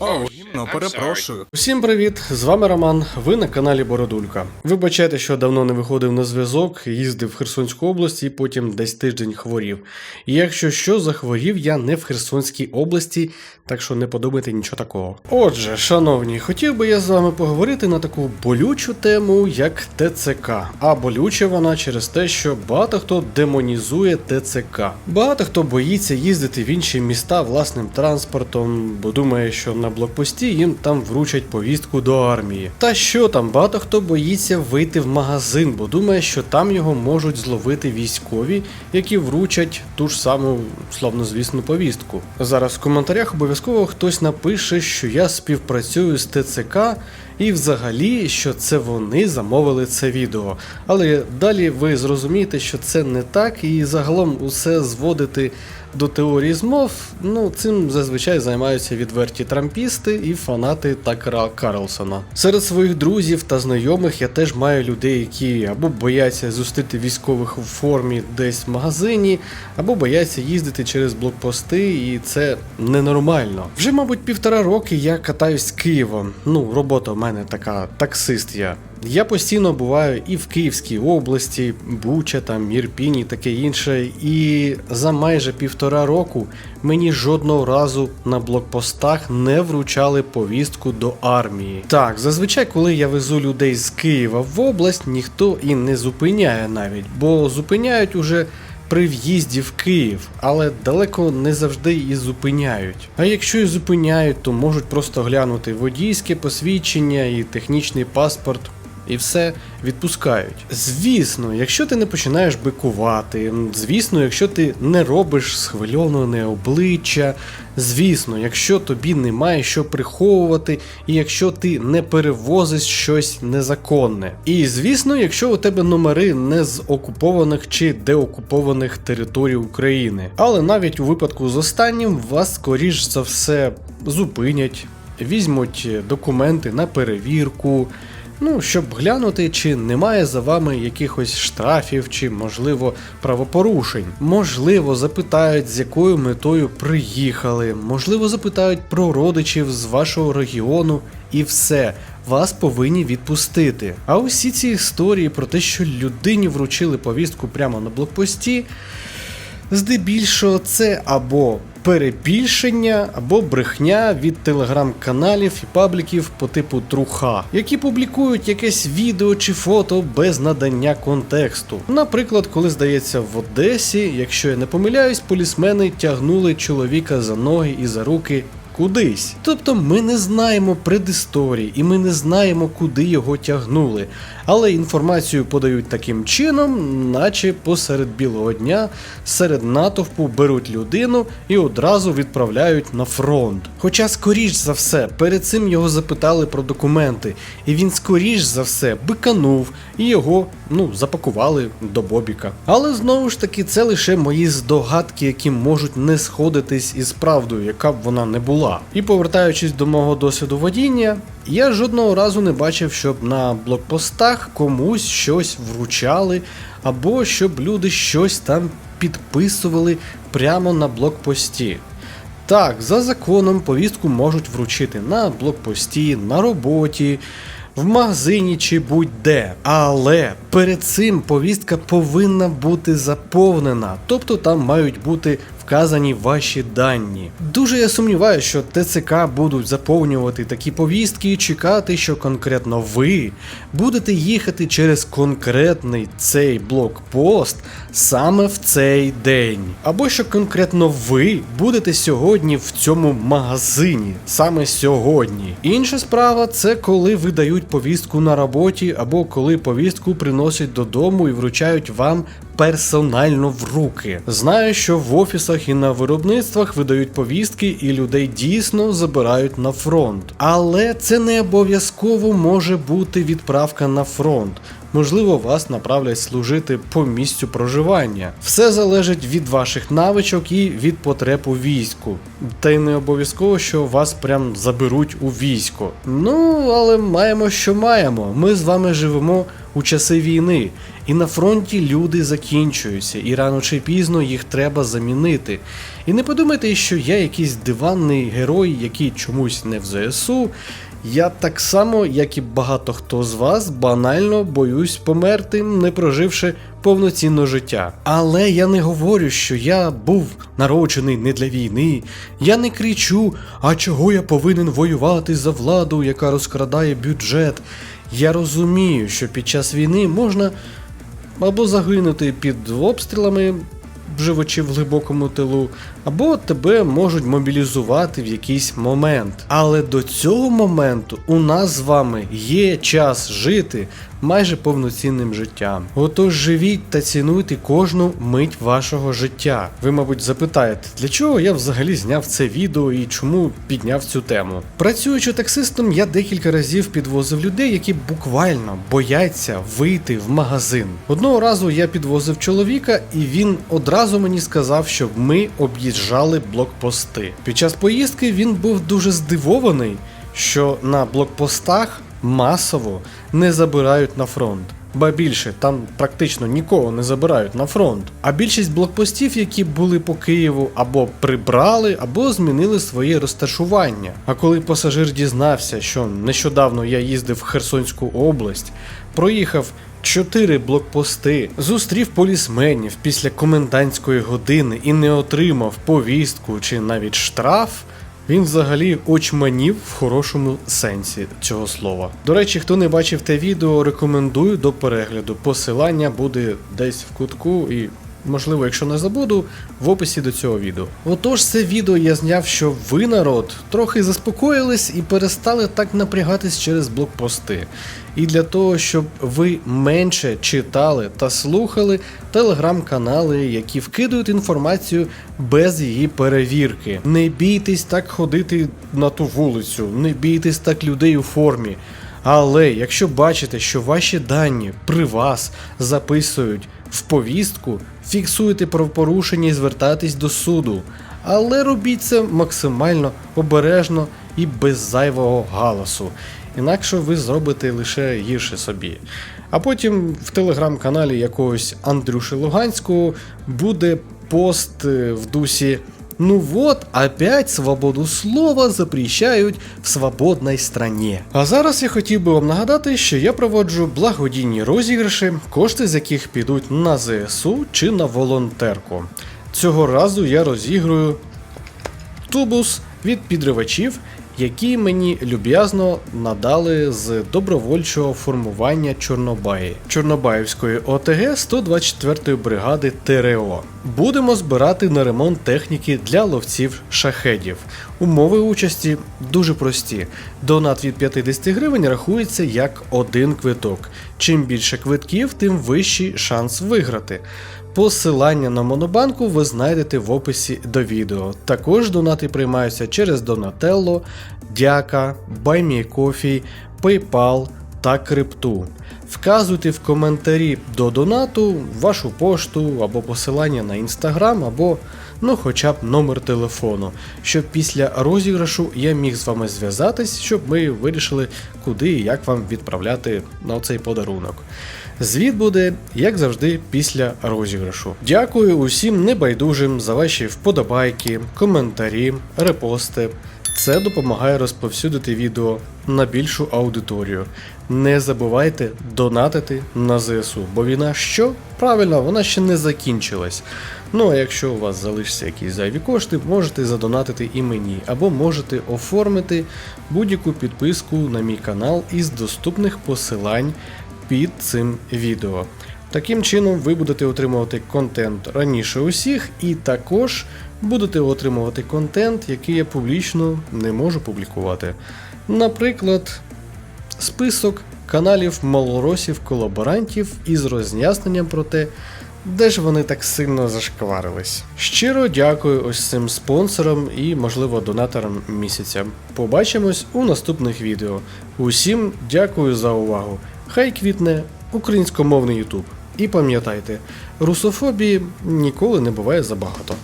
О, гімно, перепрошую. Усім привіт! З вами Роман. Ви на каналі Бородулька. Вибачайте, що давно не виходив на зв'язок, їздив в Херсонську область і потім десь тиждень хворів. І якщо що, захворів я не в Херсонській області, так що не подумайте нічого такого. Отже, шановні, хотів би я з вами поговорити на таку болючу тему, як ТЦК. А болюча вона через те, що багато хто демонізує ТЦК. Багато хто боїться їздити в інші міста власним транспортом, бо думає, що на блокпості їм там вручать повістку до армії. Та що там, багато хто боїться вийти в магазин, бо думає, що там його можуть зловити військові, які вручать ту ж саму славнозвісну повістку. Зараз в коментарях обов'язково хтось напише, що я співпрацюю з ТЦК. І взагалі, що це вони замовили це відео. Але далі ви зрозумієте, що це не так, і загалом усе зводити до теорії змов, ну цим зазвичай займаються відверті трампісти і фанати Такера Карлсона. Серед своїх друзів та знайомих я теж маю людей, які або бояться зустріти військових у формі десь в магазині, або бояться їздити через блокпости, і це ненормально. Вже, мабуть, півтора роки я катаюсь з Києва. Ну, робота мене така, таксист я. Я постійно буваю і в Київській області, Буча, там, Ірпінь і таке інше. І за майже півтора року мені жодного разу на блокпостах не вручали повістку до армії. Так, зазвичай, коли я везу людей з Києва в область, ніхто і не зупиняє навіть, бо зупиняють уже. При в'їзді в Київ, але далеко не завжди і зупиняють. А якщо і зупиняють, то можуть просто глянути водійське посвідчення і технічний паспорт. І все відпускають. Звісно, якщо ти не починаєш бикувати, звісно, якщо ти не робиш схвильоване обличчя, звісно, якщо тобі немає що приховувати, і якщо ти не перевозиш щось незаконне. І звісно, якщо у тебе номери не з окупованих чи деокупованих територій України. Але навіть у випадку з останнім вас скоріш за все зупинять, візьмуть документи на перевірку. Ну, щоб глянути, чи немає за вами якихось штрафів, чи, можливо, правопорушень. Можливо, запитають, з якою метою приїхали, можливо, запитають про родичів з вашого регіону, і все, вас повинні відпустити. А усі ці історії про те, що людині вручили повістку прямо на блокпості, здебільшого це або перебільшення або брехня від телеграм-каналів і пабліків по типу Труха, які публікують якесь відео чи фото без надання контексту. Наприклад, коли здається в Одесі, якщо я не помиляюсь, полісмени тягнули чоловіка за ноги і за руки. Кудись. Тобто ми не знаємо предісторії і ми не знаємо, куди його тягнули. Але інформацію подають таким чином, наче посеред білого дня серед натовпу беруть людину і одразу відправляють на фронт. Хоча, скоріш за все, перед цим його запитали про документи, і він скоріш за все биканув і його ну запакували до Бобіка. Але знову ж таки, це лише мої здогадки, які можуть не сходитись із правдою, яка б вона не була. І повертаючись до мого досвіду водіння, я жодного разу не бачив, щоб на блокпостах комусь щось вручали, або щоб люди щось там підписували прямо на блокпості. Так, за законом повістку можуть вручити на блокпості, на роботі, в магазині чи будь-де. Але перед цим повістка повинна бути заповнена, тобто там мають бути вказані ваші дані. Дуже я сумніваюся, що ТЦК будуть заповнювати такі повістки і чекати, що конкретно ви будете їхати через конкретний цей блокпост саме в цей день. Або що конкретно ви будете сьогодні в цьому магазині, саме сьогодні. Інша справа це коли видають повістку на роботі, або коли повістку приносять додому і вручають вам персонально в руки. Знаю, що в офісах і на виробництвах видають повістки, і людей дійсно забирають на фронт. Але це не обов'язково може бути відправка на фронт. Можливо, вас направлять служити по місцю проживання. Все залежить від ваших навичок і від потреб у війську. Та й не обов'язково, що вас прям заберуть у військо. Ну, але маємо, що маємо. Ми з вами живемо у часи війни. І на фронті люди закінчуються, і рано чи пізно їх треба замінити. І не подумайте, що я якийсь диванний герой, який чомусь не в ЗСУ. Я так само, як і багато хто з вас, банально боюсь померти, не проживши повноцінне життя. Але я не говорю, що я був народжений не для війни. Я не кричу, а чого я повинен воювати за владу, яка розкрадає бюджет. Я розумію, що під час війни можна або загинути під обстрілами, живучи в глибокому тилу, або тебе можуть мобілізувати в якийсь момент. Але до цього моменту у нас з вами є час жити майже повноцінним життям. Отож живіть та цінуйте кожну мить вашого життя. Ви, мабуть, запитаєте, для чого я взагалі зняв це відео і чому підняв цю тему. Працюючи таксистом, я декілька разів підвозив людей, які буквально бояться вийти в магазин. Одного разу я підвозив чоловіка, і він одразу мені сказав, щоб ми об'їжджали блокпости. Під час поїздки він був дуже здивований, що на блокпостах масово не забирають на фронт. Ба більше, там практично нікого не забирають на фронт. А більшість блокпостів, які були по Києву, або прибрали, або змінили своє розташування. А коли пасажир дізнався, що нещодавно я їздив в Херсонську область, проїхав чотири блокпости, зустрів полісменів після комендантської години і не отримав повістку чи навіть штраф. Він взагалі очманів в хорошому сенсі цього слова. До речі, хто не бачив те відео, рекомендую до перегляду. Посилання буде десь в кутку і. Можливо, якщо не забуду, в описі до цього відео. Отож, це відео я зняв, що ви, народ, трохи заспокоїлись і перестали так напрягатись через блокпости. І для того, щоб ви менше читали та слухали телеграм-канали, які вкидують інформацію без її перевірки. Не бійтесь так ходити на ту вулицю, не бійтесь так людей у формі. Але якщо бачите, що ваші дані при вас записують в повістку, фіксуйте правопорушення і звертайтесь до суду. Але робіть це максимально обережно і без зайвого галасу. Інакше ви зробите лише гірше собі. А потім в телеграм-каналі якогось Андрюши Луганського буде пост е, в дусі. Ну вот, опять свободу слова запрещають в свободній страні. А зараз я хотів би вам нагадати, що я проводжу благодійні розіграші, кошти з яких підуть на ЗСУ чи на волонтерку. Цього разу я розіграю тубус від підривачів, які мені люб'язно надали з добровольчого формування Чорнобаї Чорнобаївської ОТГ 124-ї бригади ТРО. Будемо збирати на ремонт техніки для ловців шахедів. Умови участі дуже прості. Донат від 50 гривень рахується як один квиток. Чим більше квитків, тим вищий шанс виграти. Посилання на Монобанку ви знайдете в описі до відео. Також донати приймаються через Donatello, Дяка, BuyMeCoffee, PayPal та Крипту. Вказуйте в коментарі до донату вашу пошту або посилання на інстаграм, або ну хоча б номер телефону, щоб після розіграшу я міг з вами зв'язатись, щоб ми вирішили, куди і як вам відправляти на цей подарунок. Звіт буде, як завжди, після розіграшу. Дякую усім небайдужим за ваші вподобайки, коментарі, репости. Це допомагає розповсюдити відео на більшу аудиторію. Не забувайте донатити на ЗСУ, бо війна що? Правильно, вона ще не закінчилась. Ну а якщо у вас залишаться якісь зайві кошти, можете задонатити і мені, або можете оформити будь-яку підписку на мій канал із доступних посилань під цим відео. Таким чином, ви будете отримувати контент раніше усіх, і також будете отримувати контент, який я публічно не можу публікувати. Наприклад, список каналів малоросів-колаборантів із роз'ясненням про те, де ж вони так сильно зашкварились. Щиро дякую ось цим спонсорам і, можливо, донаторам місяця. Побачимось у наступних відео. Усім дякую за увагу. Хай квітне українськомовний Ютуб. І пам'ятайте, русофобії ніколи не буває забагато.